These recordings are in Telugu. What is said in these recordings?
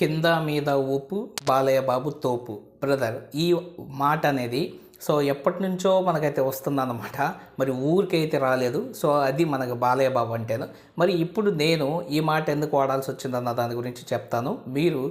కింద మీద ఊపు బాలయ్య బాబు తోపు. బ్రదర్ ఈ మాట అనేది సో ఎప్పటి నుంచో మనకైతే వస్తుందన్నమాట. మరి ఊరికైతే రాలేదు. సో అది మనకు బాలయ్య బాబు అంటేను. మరి ఇప్పుడు నేను ఈ మాట ఎందుకు వాడాల్సి వచ్చిందన్న దాని గురించి చెప్తాను. మీరు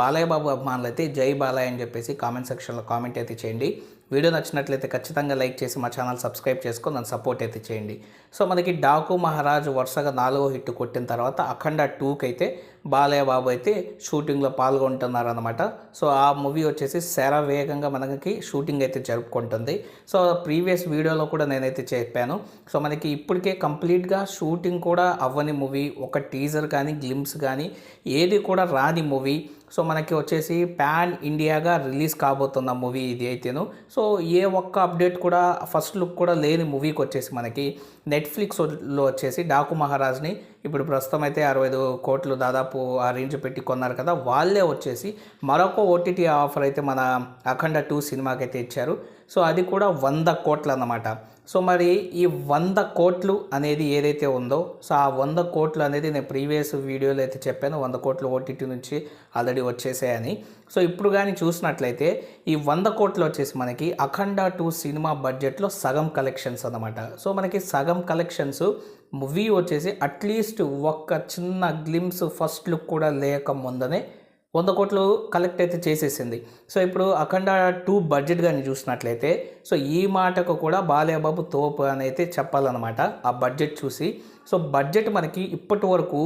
బాలయ్య బాబు అభిమానులు అయితే జై బాలయ్య అని చెప్పేసి కామెంట్ సెక్షన్లో కామెంట్ అయితే చేయండి. వీడియో నచ్చినట్లయితే ఖచ్చితంగా లైక్ చేసి మా ఛానల్ సబ్స్క్రైబ్ చేసుకొని నన్ను సపోర్ట్ అయితే చేయండి. సో మనకి డాకు మహారాజ్ వరుసగా నాలుగో హిట్ కొట్టిన తర్వాత అఖండ టూకి అయితే బాలయ్య బాబు అయితే షూటింగ్లో పాల్గొంటున్నారు అనమాట సో ఆ మూవీ వచ్చేసి శర వేగంగా మనకి షూటింగ్ అయితే జరుపుకుంటుంది. సో ప్రీవియస్ వీడియోలో కూడా నేనైతే చెప్పాను. సో మనకి ఇప్పటికే కంప్లీట్గా షూటింగ్ కూడా అవ్వని మూవీ ఒక టీజర్ కానీ గ్లిమ్స్ కానీ ఏది కూడా రాని మూవీ. సో మనకి వచ్చేసి ప్యాన్ ఇండియాగా రిలీజ్ కాబోతున్న మూవీ ఇది అయితేను. సో ఏ ఒక్క అప్డేట్ కూడా ఫస్ట్ లుక్ కూడా లేని మూవీకి వచ్చేసి మనకి నెట్ఫ్లిక్స్లో వచ్చేసి డాకు మహారాజ్ని ఇప్పుడు ప్రస్తుతం అయితే అరవై ఐదు కోట్లు దాదాపు ఆ రేంజ్ పెట్టి కొన్నారు కదా వాళ్ళే వచ్చేసి మరొక ఓటీటీ ఆఫర్ అయితే మన అఖండ టూ సినిమాకి అయితే ఇచ్చారు. సో అది కూడా వంద కోట్లు అన్నమాట సో మరి ఈ వంద కోట్లు అనేది ఏదైతే ఉందో సో ఆ వంద కోట్లు అనేది నేను ప్రీవియస్ వీడియోలో అయితే చెప్పాను వంద కోట్లు ఓటీటీ నుంచి ఆల్రెడీ వచ్చేసాయని. సో ఇప్పుడు కానీ చూసినట్లయితే ఈ వంద కోట్లు వచ్చేసి మనకి అఖండ టూ సినిమా బడ్జెట్లో సగం కలెక్షన్స్ అనమాట సో మనకి సగం కలెక్షన్స్ మూవీ వచ్చేసి అట్లీస్ట్ ఒక్క చిన్న గ్లిమ్స్ ఫస్ట్ లుక్ కూడా లేక ముందనే వంద కోట్లు కలెక్ట్ అయితే చేసేసింది. సో ఇప్పుడు అఖండ టూ బడ్జెట్ కానీ చూసినట్లయితే సో ఈ మాటకు కూడా బాలయ్యబాబు తోపు అని అయితే చెప్పాలన్నమాట ఆ బడ్జెట్ చూసి. సో బడ్జెట్ మనకి ఇప్పటి వరకు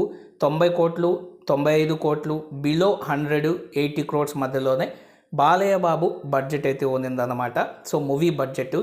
తొంభై కోట్లు తొంభై ఐదు కోట్లు బిలో హండ్రెడ్ ఎయిటీ క్రోడ్స్ మధ్యలోనే బాలయ్య బాబు బడ్జెట్ అయితే ఉందన్నమాట సో మూవీ బడ్జెట్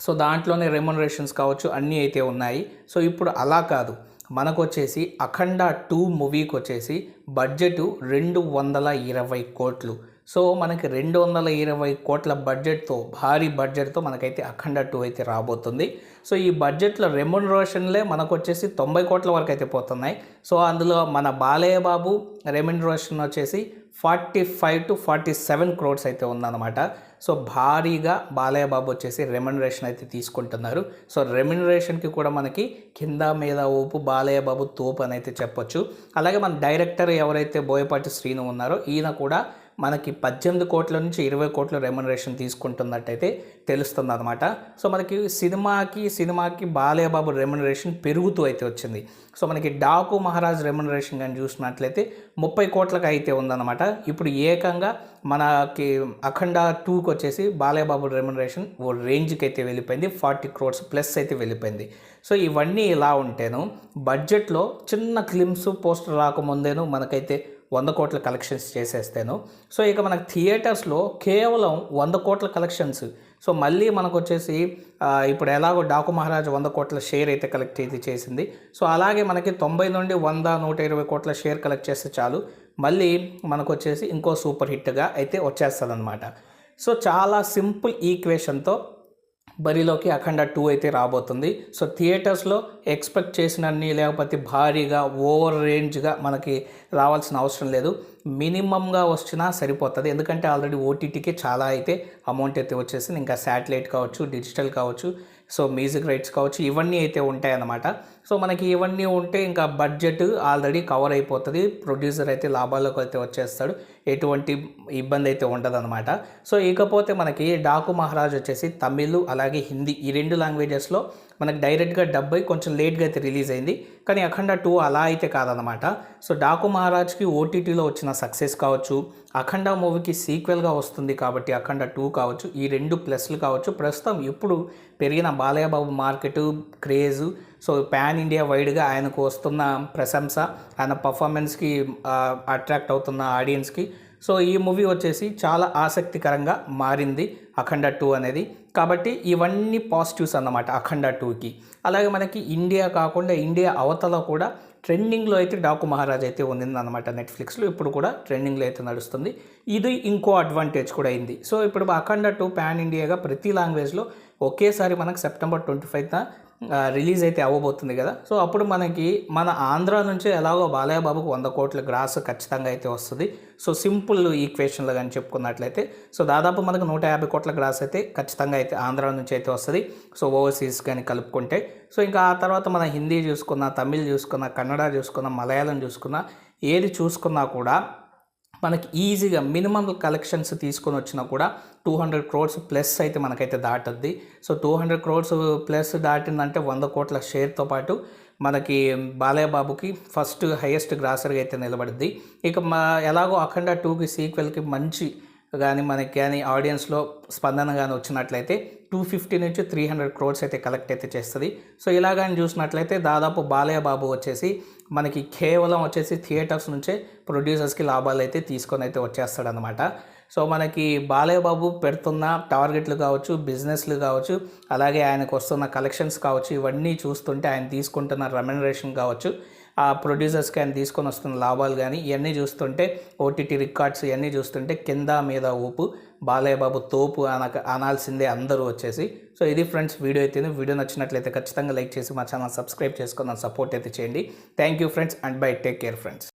సో దాంట్లోనే రెమ్యునరేషన్స్ కావచ్చు అన్నీ అయితే ఉన్నాయి. సో ఇప్పుడు అలా కాదు. మనకు వచ్చేసి అఖండ టూ మూవీకి వచ్చేసి బడ్జెట్ రెండు వందల ఇరవై కోట్లు. సో మనకి రెండు వందల ఇరవై కోట్ల బడ్జెట్తో భారీ బడ్జెట్తో మనకైతే అఖండ టూ అయితే రాబోతుంది. సో ఈ బడ్జెట్లో రెమ్యునరేషన్లే మనకు వచ్చేసి తొంభై కోట్ల వరకు అయితే పోతున్నాయి. సో అందులో మన బాలయ్య బాబు రెమ్యునరేషన్ వచ్చేసి forty five to forty seven crores అయితే ఉందన్నమాట. సో భారీగా బాలయ్య బాబు వచ్చేసి రెమ్యునరేషన్ అయితే తీసుకుంటున్నారు. సో రెమ్యునరేషన్కి కూడా మనకి కింద మీద ఊపు బాలయ్య బాబు తోపు అని అయితే చెప్పొచ్చు. అలాగే మన డైరెక్టర్ ఎవరైతే బోయపాటి శ్రీను ఉన్నారో ఈయన కూడా మనకి పద్దెనిమిది కోట్ల నుంచి ఇరవై కోట్ల రెమ్యునరేషన్ తీసుకుంటున్నట్టయితే తెలుస్తుంది అనమాట సో మనకి సినిమాకి సినిమాకి బాలయ్యబాబు రెమ్యునరేషన్ పెరుగుతూ అయితే వచ్చింది. సో మనకి డాకు మహారాజ్ రెమ్యునరేషన్ కానీ చూసినట్లయితే ముప్పై కోట్లకు అయితే ఉందన్నమాట. ఇప్పుడు ఏకంగా మనకి అఖండ టూకి వచ్చేసి బాలయ్యబాబు రెమ్యునరేషన్ ఓ రేంజ్కి అయితే వెళ్ళిపోయింది. ఫార్టీ క్రోడ్స్ ప్లస్ అయితే వెళ్ళిపోయింది. సో ఇవన్నీ ఇలా ఉంటేను బడ్జెట్లో చిన్న క్లిమ్స్ పోస్టర్ రాకముందేను మనకైతే వంద కోట్ల కలెక్షన్స్ చేసేస్తాను. సో ఇక మనకు థియేటర్స్లో కేవలం వంద కోట్ల కలెక్షన్స్ సో మళ్ళీ మనకు వచ్చేసి ఇప్పుడు ఎలాగో డాకు మహారాజ్ వంద కోట్ల షేర్ అయితే కలెక్ట్ అయితే చేసింది. సో అలాగే మనకి తొంభై నుండి వంద నూట ఇరవై కోట్ల షేర్ కలెక్ట్ చేస్తే చాలు. మళ్ళీ మనకు వచ్చేసి ఇంకో సూపర్ హిట్గా అయితే వచ్చేస్తుంది అనమాట సో చాలా సింపుల్ ఈక్వేషన్తో బరిలోకి అఖండ టూ అయితే రాబోతుంది. సో థియేటర్స్లో ఎక్స్పెక్ట్ చేసినన్ని లేకపోతే భారీగా ఓవర్ రేంజ్గా మనకి రావాల్సిన అవసరం లేదు. మినిమంగా వచ్చినా సరిపోతుంది. ఎందుకంటే ఆల్రెడీ ఓటీటీకి చాలా అయితే అమౌంట్ అయితే వచ్చేసింది. ఇంకా శాటిలైట్ కావచ్చు డిజిటల్ కావచ్చు. సో మ్యూజిక్ రైట్స్ కావచ్చు ఇవన్నీ అయితే ఉంటాయన్నమాట. సో మనకి ఇవన్నీ ఉంటే ఇంకా బడ్జెట్ ఆల్రెడీ కవర్ అయిపోతుంది. ప్రొడ్యూసర్ అయితే లాభాలకు అయితే వచ్చేస్తాడు. ఎటువంటి ఇబ్బంది అయితే ఉండదన్నమాట. సో ఇకపోతే మనకి డాకు మహారాజ్ వచ్చేసి తమిళ్ అలాగే హిందీ ఈ రెండు లాంగ్వేజెస్లో మనకి డైరెక్ట్గా డబ్బై కొంచెం లేట్గా అయితే రిలీజ్ అయింది. కానీ అఖండ టూ అలా అయితే కాదనమాట సో డాకు మహారాజ్కి ఓటీటీలో వచ్చిన సక్సెస్ కావచ్చు అఖండ మూవీకి సీక్వెల్గా వస్తుంది కాబట్టి అఖండ టూ కావచ్చు ఈ రెండు ప్లస్లు కావచ్చు ప్రస్తుతం ఇప్పుడు పెరిగిన Balayya Babu market craze so pan India వైడ్గా ఆయనకు వస్తున్న ప్రశంస ఆయన పర్ఫార్మెన్స్కి అట్రాక్ట్ అవుతున్న ఆడియన్స్కి సో ఈ మూవీ వచ్చేసి చాలా ఆసక్తికరంగా మారింది అఖండ టూ అనేది. కాబట్టి ఇవన్నీ పాజిటివ్స్ అన్నమాట అఖండ టూకి. అలాగే మనకి ఇండియా కాకుండా ఇండియా అవతల కూడా ట్రెండింగ్లో అయితే డాకు మహారాజ్ అయితే ఉందన్నమాట నెట్ఫ్లిక్స్లో. ఇప్పుడు కూడా ట్రెండింగ్లో అయితే నడుస్తుంది. ఇది ఇంకో అడ్వాంటేజ్ కూడా అయింది. సో ఇప్పుడు అఖండ టూ పాన్ ఇండియాగా ప్రతి లాంగ్వేజ్లో ఒకేసారి మనకు సెప్టెంబర్ ట్వంటీ ఫైవ్న రిలీజ్ అయితే అవ్వబోతుంది కదా. సో అప్పుడు మనకి మన ఆంధ్ర నుంచి ఎలాగో బాలయ్యబాబుకు వంద కోట్ల గ్రాస్ ఖచ్చితంగా అయితే వస్తుంది. సో సింపుల్ ఈక్వేషన్లో కానీ చెప్పుకున్నట్లయితే సో దాదాపు మనకు నూట యాభై కోట్ల గ్రాస్ అయితే ఖచ్చితంగా అయితే ఆంధ్ర నుంచి అయితే వస్తుంది. సో ఓవర్సీస్ కానీ కలుపుకుంటే. సో ఇంకా ఆ తర్వాత మన హిందీ చూసుకున్న తమిళ్ చూసుకున్న కన్నడ చూసుకున్న మలయాళం చూసుకున్న ఏది చూసుకున్నా కూడా మనకి ఈజీగా మినిమం కలెక్షన్స్ తీసుకొని వచ్చినా కూడా టూ హండ్రెడ్ క్రోడ్స్ ప్లస్ అయితే మనకైతే దాటుద్ది. So two hundred crores plus దాటిందంటే వంద కోట్ల షేర్తో పాటు మనకి బాలయ్యబాబుకి ఫస్ట్ హైయెస్ట్ గ్రాసర్గా అయితే నిలబడింది ఇక మా ఎలాగో అఖండ టూకి సీక్వెల్కి మంచి కానీ మనకి కానీ ఆడియన్స్లో స్పందన కానీ వచ్చినట్లయితే టూ ఫిఫ్టీ నుంచి త్రీ హండ్రెడ్ క్రోర్స్ అయితే కలెక్ట్ అయితే చేస్తుంది. సో ఇలాగని చూసినట్లయితే దాదాపు బాలయ్య బాబు వచ్చేసి మనకి కేవలం వచ్చేసి థియేటర్స్ నుంచే ప్రొడ్యూసర్స్కి లాభాలు అయితే తీసుకొని అయితే వచ్చేస్తాడనమాట సో మనకి బాలయ్య బాబు పెడుతున్న టార్గెట్లు కావచ్చు బిజినెస్లు కావచ్చు అలాగే ఆయనకు వస్తున్న కలెక్షన్స్ కావచ్చు ఇవన్నీ చూస్తుంటే ఆయన తీసుకుంటున్న రెమ్యునరేషన్ కావచ్చు ఆ ప్రొడ్యూసర్స్ ఆయన తీసుకొని వస్తున్న లాభాలు కానీ ఇవన్నీ చూస్తుంటే ఓటీటీ రికార్డ్స్ ఇవన్నీ చూస్తుంటే కింద మీద ఊపు బాలయ్య బాబు తోపు అనక అనాల్సిందే అందరూ వచ్చేసి. సో ఇది ఫ్రెండ్స్ వీడియో అయితే వీడియో నచ్చినట్లయితే ఖచ్చితంగా లైక్ చేసి మా ఛానల్ సబ్స్క్రైబ్ చేసుకుని సపోర్ట్ అయితే చేయండి. Thank you friends and bye. Take care friends.